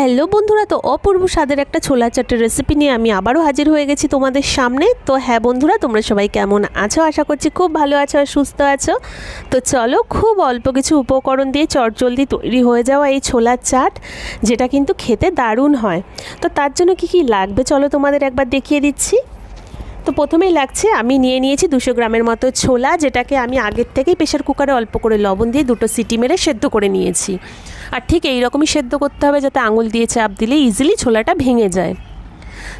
Hello বন্ধুরা, তো অপূর্ব স্বাদের একটা ছোলা চাটের রেসিপি নিয়ে আমি আবারও হাজির হয়ে গেছি তোমাদের সামনে। তো হ্যাঁ বন্ধুরা, তোমরা সবাই কেমন আছো? আশা করছি খুব ভালো আছো আর সুস্থ আছো। তো চলো খুব অল্প কিছু উপকরণ দিয়ে চটজলদি তৈরি হয়ে যাওয়া এই ছোলার চাট, যেটা কিন্তু খেতে দারুণ হয়। তো তার জন্য কি কি লাগবে? চলো তোমাদের একবার দেখিয়ে দিচ্ছি। তো প্রথমেই লাগছে, আমি নিয়ে নিয়েছি দুশো গ্রামের মতো ছোলা, যেটাকে আমি আগের থেকেই প্রেশার কুকারে অল্প করে লবণ দিয়ে দুটো সিটি মেরে সেদ্ধ করে নিয়েছি। আর ঠিক এই রকমই সেদ্ধ করতে হবে যাতে আঙুল দিয়ে চাপ দিলে ইজিলি ছোলাটা ভেঙে যায়।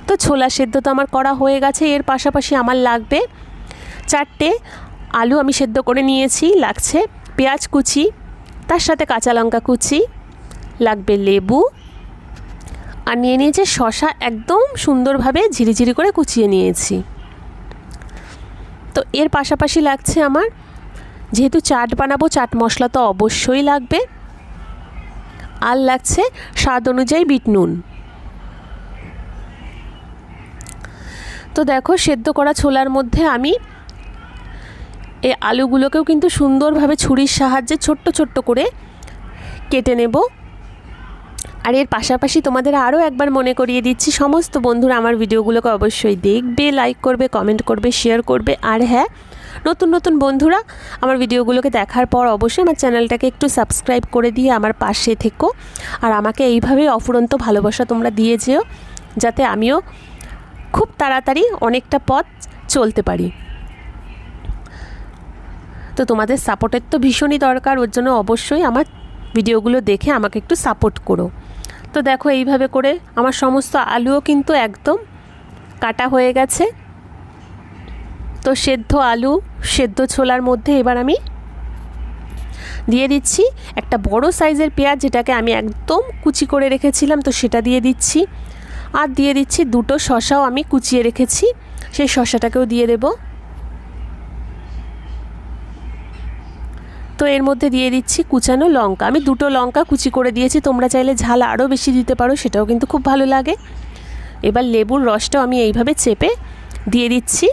তো ছোলা সেদ্ধ তো আমার করা হয়ে গেছে, এর পাশাপাশি আমার লাগবে চারটে আলু আমি সেদ্ধ করে নিয়েছি, লাগছে পেঁয়াজ কুচি, তার সাথে কাঁচা লঙ্কা কুচি, লাগবে লেবু, আর নিয়ে নিয়েছে শশা একদম সুন্দরভাবে ঝিরিঝিরি করে কুচিয়ে নিয়েছি। তো এর পাশাপাশি লাগছে আমার। যেহেতু চাট বানাবো, চাট মশলা তো অবশ্যই লাগবে। আর লাগছে স্বাদ অনুযায়ী বিট নুন। তো দেখো, সেদ্ধ করা ছোলার মধ্যে আমি এই আলুগুলোকেও কিন্তু সুন্দরভাবে ছুরির সাহায্যে ছোট্ট ছোট্ট করে কেটে নেব। আর এর পাশাপাশি তোমাদের আরও একবার মনে করিয়ে দিচ্ছি, সমস্ত বন্ধুরা আমার ভিডিওগুলোকে অবশ্যই দেখবে লাইক করবে কমেন্ট করবে শেয়ার করবে, আর হ্যাঁ নতুন নতুন বন্ধুরা আমার ভিডিওগুলোকে দেখার পর অবশ্যই আমার চ্যানেলটাকে একটু সাবস্ক্রাইব করে দিয়ে আমার পাশে থেকো। আর আমাকে এইভাবেই অফুরন্ত ভালোবাসা তোমরা দিয়ে যেও, যাতে আমিও খুব তাড়াতাড়ি অনেকটা পথ চলতে পারি। তো তোমাদের সাপোর্টের তো ভীষণই দরকার, ওর জন্য অবশ্যই আমার ভিডিওগুলো দেখে আমাকে একটু সাপোর্ট করো। তো দেখো এইভাবে করে আমার সমস্ত আলুও কিন্তু একদম কাটা হয়ে গেছে। তো সেদ্ধ আলু, সেদ্ধ ছোলার মধ্যে এবার আমি দিয়ে দিচ্ছি একটা বড় সাইজের পেঁয়াজ, যেটাকে আমি একদম কুচি করে রেখেছিলাম, তো সেটা দিয়ে দিচ্ছি। আর দিয়ে দিচ্ছি দুটো শশাও আমি কুচিয়ে রেখেছি, সেই শশাটাকেও দিয়ে দেবো। তো এর মধ্যে দিয়ে দিচ্ছি কুচানো লঙ্কা। আমি দুটো লঙ্কা কুচি করে দিয়েছি, তোমরা চাইলে ঝাল আরও বেশি দিতে পারো, সেটাও কিন্তু খুব ভালো লাগে। এবার লেবুর রসটাও আমি এইভাবে চেপে দিয়ে দিচ্ছি।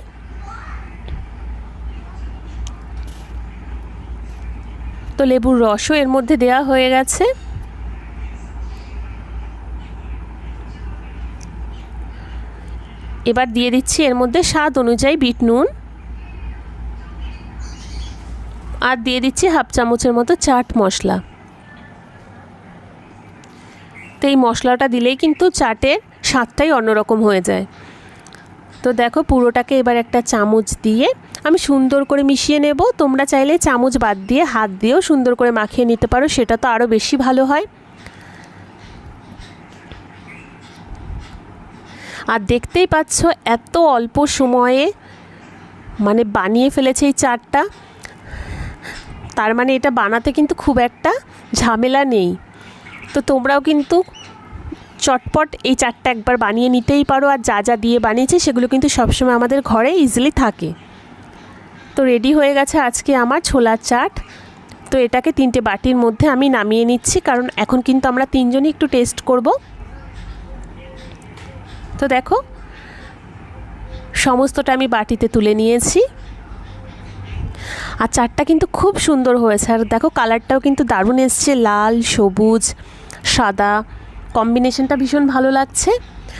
তো লেবুর রসও এর মধ্যে দেওয়া হয়ে গেছে। এবার দিয়ে দিচ্ছি এর মধ্যে স্বাদ অনুযায়ী বিট নুন। আর দিয়ে দিচ্ছি হাফ চামচের মতো চাট মশলা। তো এই মশলাটা দিলেই কিন্তু চাটের স্বাদটাই অন্যরকম হয়ে যায়। তো দেখো পুরোটাকে এবার একটা চামচ দিয়ে আমি সুন্দর করে মিশিয়ে নেব। তোমরা চাইলে চামচ বাদ দিয়ে, হাত দিয়েও সুন্দর করে মাখিয়ে নিতে পারো, সেটা তো আরও বেশি ভালো হয়। আর দেখতেই পাচ্ছ এত অল্প সময়ে মানে বানিয়ে ফেলেছে এই চাটটা। তার মানে এটা বানাতে কিন্তু খুব একটা ঝামেলা নেই। তো তোমরাও কিন্তু চটপট এই চাটটা একবার বানিয়ে নিতেই পারো আর যা যা দিয়ে বানিয়েছে সেগুলো কিন্তু সবসময় আমাদের ঘরে ইজিলি থাকে। তো রেডি হয়ে গেছে আজকে আমার ছোলার চাট। তো এটাকে তিনটে বাটির মধ্যে আমি নামিয়ে নিচ্ছি কারণ এখন কিন্তু আমরা তিনজনই একটু টেস্ট করব। তো দেখো, সমস্তটা আমি বাটিতে তুলে নিয়েছি। আর চাটটা কিন্তু খুব সুন্দর হয়েছে। আর দেখো কালারটাও কিন্তু দারুণ এসছে, লাল, সবুজ, সাদা। কম্বিনেশনটা ভীষণ ভালো লাগছে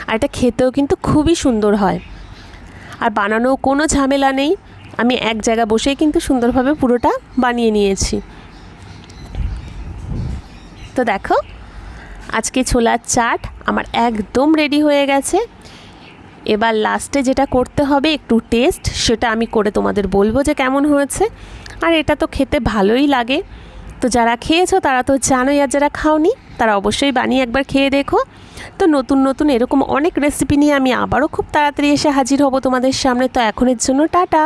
আর এটা খেতেও কিন্তু খুবই সুন্দর হয়। আর বানানো কোনো ঝামেলা নেই। আমি এক জায়গা বসেই কিন্তু সুন্দরভাবে পুরোটা বানিয়ে নিয়েছি। তো দেখো, আজকে ছোলার চাট আমার একদম রেডি হয়ে গেছে। এবার লাস্টে যেটা করতে হবে, একটু টেস্ট সেটা আমি করে তোমাদের বলব যে কেমন হয়েছে। আর এটা তো খেতে ভালোই লাগে। তো যারা খেয়েছো, তারা তো জানোই, আর যারা খাওনি, তারা অবশ্যই বানিয়ে একবার খেয়ে দেখো। তো নতুন নতুন এরকম অনেক রেসিপি নিয়ে আমি আবারও খুব তাড়াতাড়ি এসে হাজির হব তোমাদের সামনে। তো এখনের জন্য টাটা।